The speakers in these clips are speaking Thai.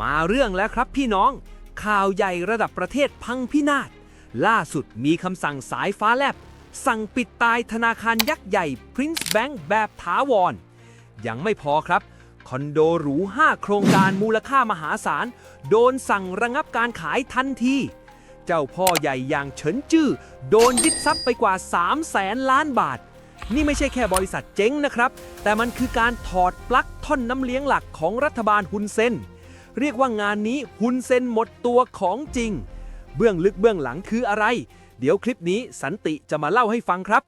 มาเรื่องแล้วครับพี่น้อง ข่าวใหญ่ระดับประเทศพังพินาศ ล่าสุดมีคำสั่งสายฟ้าแลบ สั่งปิดตายธนาคารยักษ์ใหญ่ Prince Bank แบบถาวร ยังไม่พอครับ คอนโดหรู 5 โครงการมูลค่ามหาศาล โดนสั่งระงับการขายทันที เจ้าพ่อใหญ่อย่างเฉินจื้อ โดนยึดทรัพย์ไปกว่า3แสนล้านบาทนี่ไม่ใช่แค่บริษัทเจ๊งนะครับ แต่มันคือการถอดปลั๊กท่อนน้ำเลี้ยงหลักของรัฐบาลฮุนเซน เรียกว่างานนี้หุนเซนหมดตัวของจริง เบื้องลึกเบื้องหลังคืออะไร เดี๋ยวคลิปนี้สันติจะมาเล่าให้ฟังครับ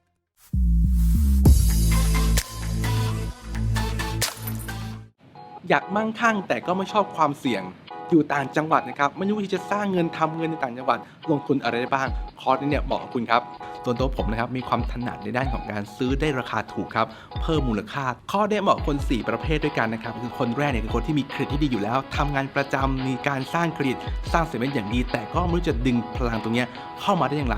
อยากมั่งคั่งแต่ก็ไม่ชอบความเสี่ยง อยู่ต่างจังหวัดนะครับไม่รู้ที่จะสร้างเงินทำเงินในต่างจังหวัด ลงทุนอะไรได้บ้าง คอร์สนี้เนี่ยเหมาะกับคุณครับส่วนตัวผมนะครับมีความถนัดในด้านของการซื้อได้ราคาถูกครับเพิ่มมูลค่า ข้อได้เหมาะคน 4 ประเภทด้วยกันนะครับคือคนแรกเนี่ยคือคนที่มีเครดิตที่ดีอยู่แล้วทำงานประจำมีการสร้างเครดิตสร้างเสร็จเป็นอย่างดี แต่ก็ไม่รู้จะดึงพลังตรงเนี้ยเข้ามาได้อย่างไร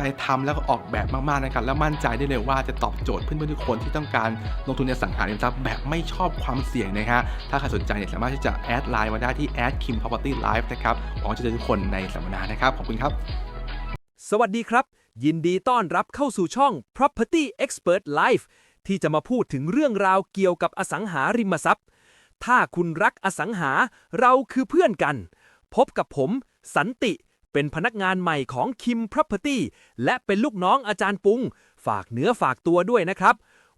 ใจทำแล้วก็ออกแบบมากๆนะครับ และมั่นใจได้เลยว่าจะตอบโจทย์เพื่อนๆทุกคนที่ต้องการลงทุนในอสังหาริมทรัพย์แบบไม่ชอบความเสี่ยงนะฮะ ถ้าใครสนใจเนี่ยสามารถที่จะแอดไลน์มาได้ที่ a d kim property live นะครับหวังจะเจอทุกคนในสัมมนานะครับ ขอบคุณครับ สวัสดีครับ ยินดีต้อนรับเข้าสู่ช่อง Property Expert Life ที่จะมาพูดถึงเรื่องราวเกี่ยวกับอสังหาริมทรัพย์ ถ้าคุณรักอสังหาเราคือเพื่อนกัน พบกับผม สันติ เป็นพนักงานใหม่ของ Kim Property และเป็นลูกน้องอาจารย์ปุง ฝากเนื้อฝากตัวด้วยนะครับ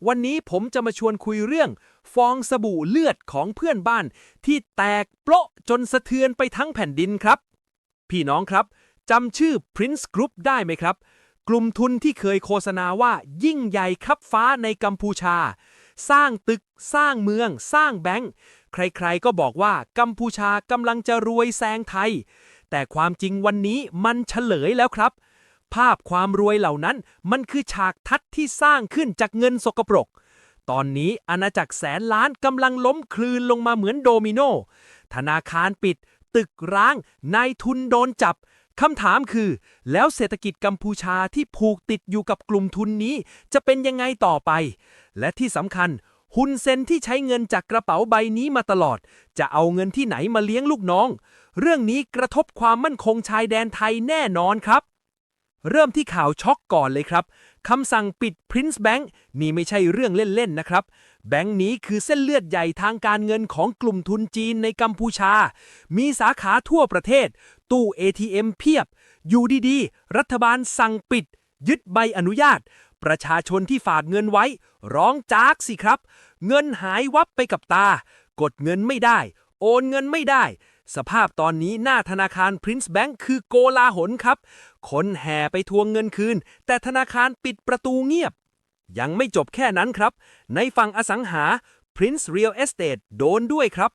วันนี้ผมจะมาชวนคุยเรื่อง ฟองสบู่เลือดของเพื่อนบ้าน ที่แตกโปะจนสะเทือนไปทั้งแผ่นดินครับ พี่น้องครับจำชื่อ Prince Group ได้ไหมครับ กลุ่มทุนที่เคยโฆษณาว่ายิ่งใหญ่คับฟ้าในกัมพูชา สร้างตึก สร้างเมือง สร้างแบงก์ใครๆก็บอกว่ากัมพูชากำลังจะรวยแซงไทย แต่ความจริงวันนี้มันเฉลยแล้วครับ ภาพความรวยเหล่านั้นมันคือฉากทัดที่สร้างขึ้นจากเงินสกปรก ตอนนี้อาณาจักรแสนล้านกำลังล้มคลืนลงมาเหมือนโดมิโน ธนาคารปิด ตึกร้าง นายทุนโดนจับคำถามคือ แล้วเศรษฐกิจกัมพูชาที่ผูกติดอยู่กับกลุ่มทุนนี้ จะเป็นยังไงต่อไป และที่สำคัญ ฮุนเซนที่ใช้เงินจากกระเป๋าใบนี้มาตลอด จะเอาเงินที่ไหนมาเลี้ยงลูกน้อง เรื่องนี้กระทบความมั่นคงชายแดนไทยแน่นอนครับ เริ่มที่ข่าวช็อกก่อนเลยครับคำสั่งปิด Prince Bank นี่ไม่ใช่เรื่องเล่นๆนะครับ แบงก์นี้คือเส้นเลือดใหญ่ทางการเงินของกลุ่มทุนจีนในกัมพูชา มีสาขาทั่วประเทศ ตู้ ATM เพียบ อยู่ดีๆ รัฐบาลสั่งปิด ยึดใบอนุญาต ประชาชนที่ฝากเงินไว้ ร้องจากสิครับ เงินหายวับไปกับตา กดเงินไม่ได้ โอนเงินไม่ได้ สภาพตอนนี้หน้าธนาคาร Prince Bank คือโกลาหลครับ คนแห่ไปทวงเงินคืน แต่ธนาคารปิดประตูเงียบ ยังไม่จบแค่นั้นครับ ในฝั่งอสังหา Prince Real Estate โดนด้วยครับ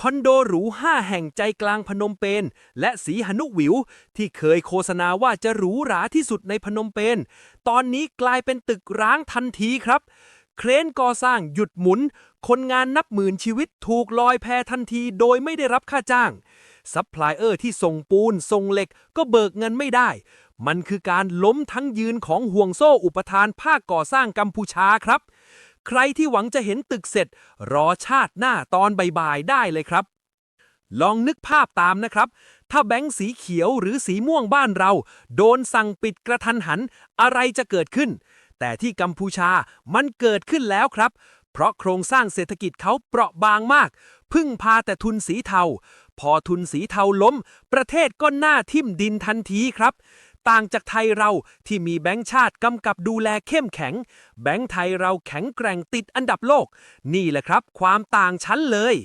คอนโดหรู 5 แห่งใจกลางพนมเปญและสีหนุวิว ที่เคยโฆษณาว่าจะหรูหราที่สุดในพนมเปญตอนนี้กลายเป็นตึกร้างทันทีครับ เครนก่อสร้างหยุดหมุน คนงานนับหมื่นชีวิตถูกลอยแพทันทีโดยไม่ได้รับค่าจ้างซัพพลายเออร์ที่ส่งปูนส่งเหล็กก็เบิกเงินไม่ได้ มันคือการล้มทั้งยืนของห่วงโซ่อุปทานภาคก่อสร้างกัมพูชาครับ ใครที่หวังจะเห็นตึกเสร็จ รอชาติหน้าตอนบ่ายๆได้เลยครับ ลองนึกภาพตามนะครับ ถ้าแบงค์สีเขียวหรือสีม่วงบ้านเรา โดนสั่งปิดกระทันหัน อะไรจะเกิดขึ้น แต่ที่กัมพูชามันเกิดขึ้นแล้วครับ เพราะโครงสร้างเศรษฐกิจเขาเปราะบางมาก พึ่งพาแต่ทุนสีเทา พอทุนสีเทาล้ม ประเทศก็หน้าทิ่มดินทันทีครับ ต่างจากไทยเราที่มีแบงค์ชาติกำกับดูแลเข้มแข็ง แบงค์ไทยเราแข็งแกร่งติดอันดับโลก นี่แหละครับ ความต่างชั้นเลย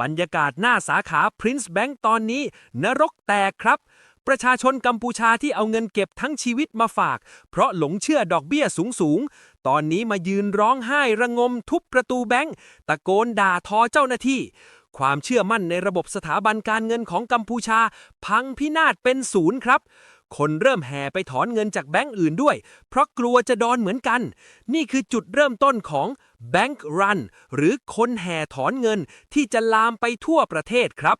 บรรยากาศหน้าสาขา Prince Bank ตอนนี้ นรกแตกครับ ประชาชนกัมพูชาที่เอาเงินเก็บทั้งชีวิตมาฝาก เพราะหลงเชื่อดอกเบี้ยสูงๆตอนนี้มายืนร้องไห้ระงมทุบประตูแบงค์ตะโกนด่าทอเจ้าหน้าที่ความเชื่อมั่นในระบบสถาบันการเงินของกัมพูชา พังพินาศเป็นศูนย์ครับ คนเริ่มแห่ไปถอนเงินจากแบงก์อื่นด้วย เพราะกลัวจะโดนเหมือนกัน นี่คือจุดเริ่มต้นของ Bank Run หรือคนแห่ถอนเงินที่จะลามไปทั่วประเทศครับ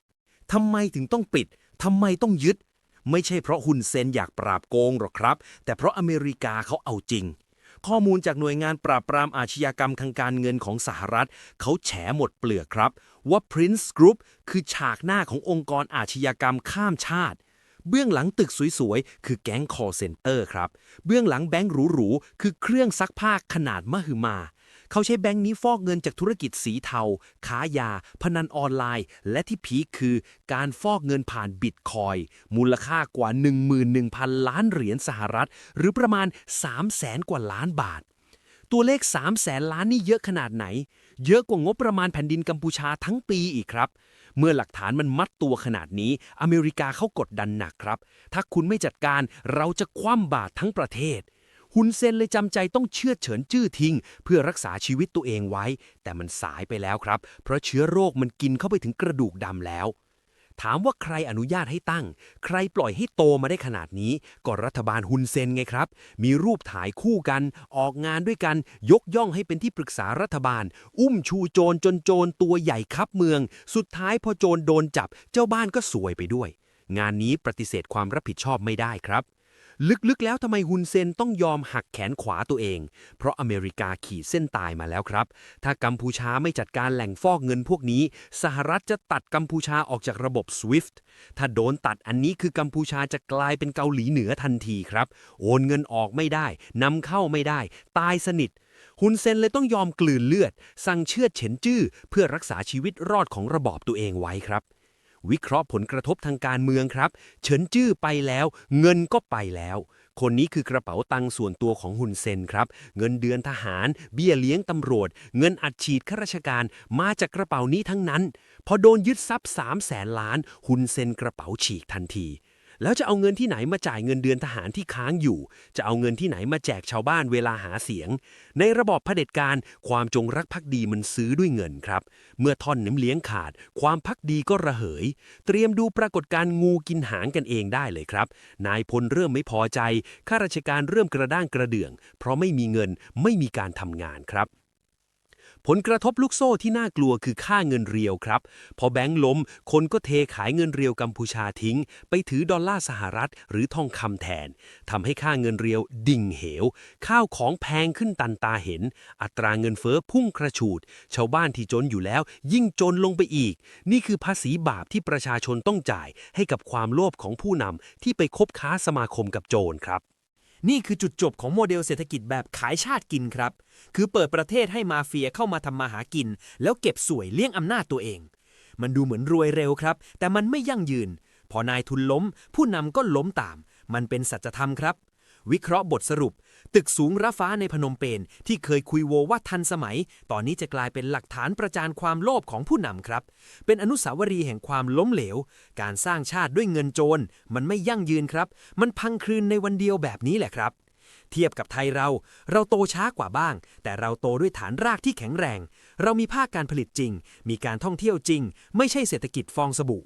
ทำไมถึงต้องปิดทำไมต้องยึด ไม่ใช่เพราะฮุนเซนอยากปราบโกงหรอกครับ แต่เพราะอเมริกาเขาเอาจริง ข้อมูลจากหน่วยงานปราบปรามอาชญากรรมทางการเงินของสหรัฐ เขาแฉหมดเปลือกครับ ว่า Prince Group คือฉากหน้าขององค์กรอาชญากรรมข้ามชาติ เบื้องหลังตึกสวยๆ คือแก๊ง call center ครับ เบื้องหลังแบงก์หรูๆ คือเครื่องซักผ้าขนาดมหึมา เขาใช้แบงก์นี้ฟอกเงินจากธุรกิจสีเทาค้ายา พนันออนไลน์ และที่พีคคือการฟอกเงินผ่านบิตคอยมูลค่ากว่า 11,000 ล้านเหรียญสหรัฐ หรือประมาณ 300,000กว่าล้านบาท ตัวเลข 3 0 0แสนล้านนี่เยอะขนาดไหน เยอะกว่างบประมาณแผ่นดินกัมพูชาทั้งปีอีกครับ เมื่อหลักฐานมันมัดตัวขนาดนี้ อเมริกาเขากดดันหนักครับ ถ้าคุณไม่จัดการเราจะคว่ำบาตรทั้งประเทศฮุนเซนเลยจำใจต้องเชื่อเฉินจื้อทิ้ง เพื่อรักษาชีวิตตัวเองไว้ แต่มันสายไปแล้วครับ เพราะเชื้อโรคมันกินเข้าไปถึงกระดูกดำแล้ว ถามว่าใครอนุญาตให้ตั้ง ใครปล่อยให้โตมาได้ขนาดนี้ ก็รัฐบาลฮุนเซนไงครับ มีรูปถ่ายคู่กัน ออกงานด้วยกัน ยกย่องให้เป็นที่ปรึกษารัฐบาล อุ้มชูโจรจนโจรตัวใหญ่ครับเมือง สุดท้ายพอโจรโดนจับ เจ้าบ้านก็สวยไปด้วย งานนี้ปฏิเสธความรับผิดชอบไม่ได้ครับ ลึกๆ แล้วทำไมฮุนเซนต้องยอมหักแขนขวาตัวเอง เพราะอเมริกาขีดเส้นตายมาแล้วครับ ถ้ากัมพูชาไม่จัดการแหล่งฟอกเงินพวกนี้ สหรัฐจะตัดกัมพูชาออกจากระบบ SWIFT ถ้าโดนตัดอันนี้คือกัมพูชาจะกลายเป็นเกาหลีเหนือทันทีครับ โอนเงินออกไม่ได้นำเข้าไม่ได้ ตายสนิทฮุนเซนเลยต้องยอมกลืนเลือด สั่งเชือดเฉินจื้อเพื่อรักษาชีวิตรอดของระบอบตัวเองไว้ครับ วิเคราะห์ผลกระทบทางการเมืองครับ เฉินจื้อไปแล้ว เงินก็ไปแล้ว คนนี้คือกระเป๋าตังส่วนตัวของหุนเซนครับ เงินเดือนทหาร เบี้ยเลี้ยงตำรวจ เงินอัดฉีดข้าราชการมาจากกระเป๋านี้ทั้งนั้น พอโดนยึดทรัพย์3แสนล้าน หุนเซนกระเป๋าฉีกทันที แล้วจะเอาเงินที่ไหนมาจ่ายเงินเดือนทหารที่ค้างอยู่ จะเอาเงินที่ไหนมาแจกชาวบ้านเวลาหาเสียง ในระบอบเผด็จการความจงรักภักดีมันซื้อด้วยเงินครับ เมื่อท่อนน้ำเลี้ยงขาด ความพักดีก็ระเหย เตรียมดูปรากฏการงูกินหางกันเองได้เลยครับ นายพลเริ่มไม่พอใจข้าราชการเริ่มกระด้างกระเดื่อง เพราะไม่มีเงินไม่มีการทำงานครับ ผลกระทบลูกโซ่ที่น่ากลัวคือค่าเงินเรียวครับ พอแบงก์ล้ม คนก็เทขายเงินเรียวกัมพูชาทิ้ง ไปถือดอลลาร์สหรัฐหรือทองคำแทนทำให้ค่าเงินเรียวดิ่งเหว ข้าวของแพงขึ้นตันตาเห็น อัตราเงินเฟ้อพุ่งกระฉูด ชาวบ้านที่จนอยู่แล้ว ยิ่งจนลงไปอีก นี่คือภาษีบาปที่ประชาชนต้องจ่ายให้กับความโลภของผู้นำที่ไปคบค้าสมาคมกับโจรครับ นี่คือจุดจบของโมเดลเศรษฐกิจแบบขายชาติกินครับ คือเปิดประเทศให้มาเฟียเข้ามาทำมาหากิน แล้วเก็บสวยเลี้ยงอำนาจตัวเอง มันดูเหมือนรวยเร็วครับ แต่มันไม่ยั่งยืน พอนายทุนล้ม ผู้นำก็ล้มตาม มันเป็นสัจธรรมครับ วิเคราะห์บทสรุป ตึกสูงระฟ้าในพนมเปญที่เคยคุยโวว่าทันสมัย ตอนนี้จะกลายเป็นหลักฐานประจานความโลภของผู้นำครับ เป็นอนุสาวรีย์แห่งความล้มเหลว การสร้างชาติด้วยเงินโจร มันไม่ยั่งยืนครับ มันพังคลืนในวันเดียวแบบนี้แหละครับ เทียบกับไทยเรา เราโตช้ากว่าบ้าง แต่เราโตด้วยฐานรากที่แข็งแรง เรามีภาคการผลิตจริง มีการท่องเที่ยวจริง ไม่ใช่เศรษฐกิจฟองสบู่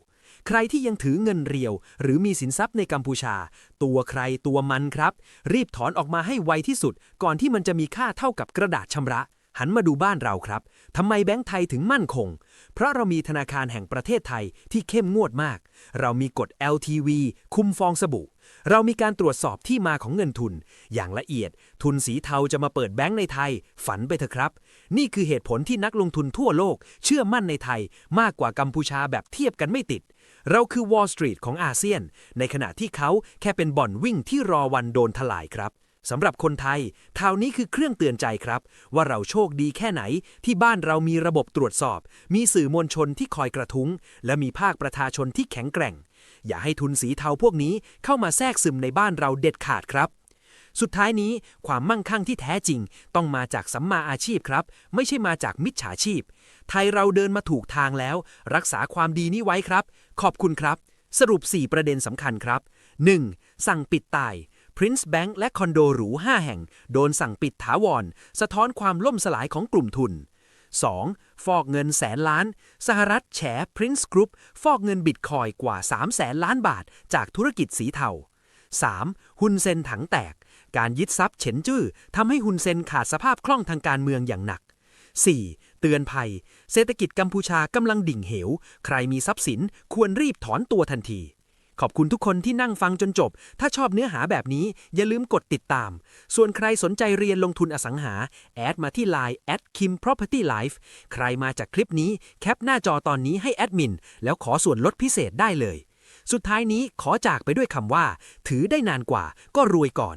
ใครที่ยังถือเงินเรียว หรือมีสินทรัพย์ในกัมพูชา ตัวใครตัวมันครับ รีบถอนออกมาให้ไวที่สุด ก่อนที่มันจะมีค่าเท่ากับกระดาษชำระ หันมาดูบ้านเราครับทำไมแบงก์ไทยถึงมั่นคง เพราะเรามีธนาคารแห่งประเทศไทยที่เข้มงวดมาก เรามีกฎ LTV คุมฟองสบู่เรามีการตรวจสอบที่มาของเงินทุน อย่างละเอียด ทุนสีเทาจะมาเปิดแบงก์ในไทย ฝันไปเถอะครับ นี่คือเหตุผลที่นักลงทุนทั่วโลก เชื่อมั่นในไทย มากกว่ากัมพูชาแบบเทียบกันไม่ติด เราคือ Wall Street ของอาเซียน ในขณะที่เขาแค่เป็นบ่อนวิ่งที่รอวันโดนทลายครับสำหรับคนไทยท่าวนี้คือเครื่องเตือนใจครับ ว่าเราโชคดีแค่ไหน ที่บ้านเรามีระบบตรวจสอบ มีสื่อมวลชนที่คอยกระทุ้ง และมีภาคประชาชนที่แข็งแกร่ง อย่าให้ทุนสีเทาพวกนี้เข้ามาแทรกซึมในบ้านเราเด็ดขาดครับ สุดท้ายนี้ความมั่งคั่งที่แท้จริง ต้องมาจากสัมมาอาชีพครับ ไม่ใช่มาจากมิจฉาชีพ ไทยเราเดินมาถูกทางแล้ว รักษาความดีนี้ไว้ครับ ขอบคุณครับ สรุป 4 ประเด็นสำคัญครับ 1. สั่งปิดตาย Prince Bank และคอนโดหรู 5 แห่ง โดนสั่งปิดถาวร สะท้อนความล่มสลายของกลุ่มทุน 2. ฟอกเงินแสนล้าน สหรัฐแฉ Prince Group ฟอกเงินบิตคอยกว่า 3 แสนล้านบาท จากธุรกิจสีเทา 3. ฮุนเซนถังแตก การยึดทรัพย์เฉินจื้อทำให้ฮุนเซนขาดสภาพคล่องทางการเมืองอย่างหนัก 4. เตือนภัย เศรษฐกิจกัมพูชากำลังดิ่งเหว ใครมีทรัพย์สินควรรีบถอนตัวทันที ขอบคุณทุกคนที่นั่งฟังจนจบ ถ้าชอบเนื้อหาแบบนี้อย่าลืมกดติดตาม ส่วนใครสนใจเรียนลงทุนอสังหา แอดมาที่ Line at kim property life ใครมาจากคลิปนี้แคปหน้าจอตอนนี้ให้แอดมิน แล้วขอส่วนลดพิเศษได้เลย สุดท้ายนี้ขอจากไปด้วยคำว่า ถือได้นานกว่าก็รวยก่อน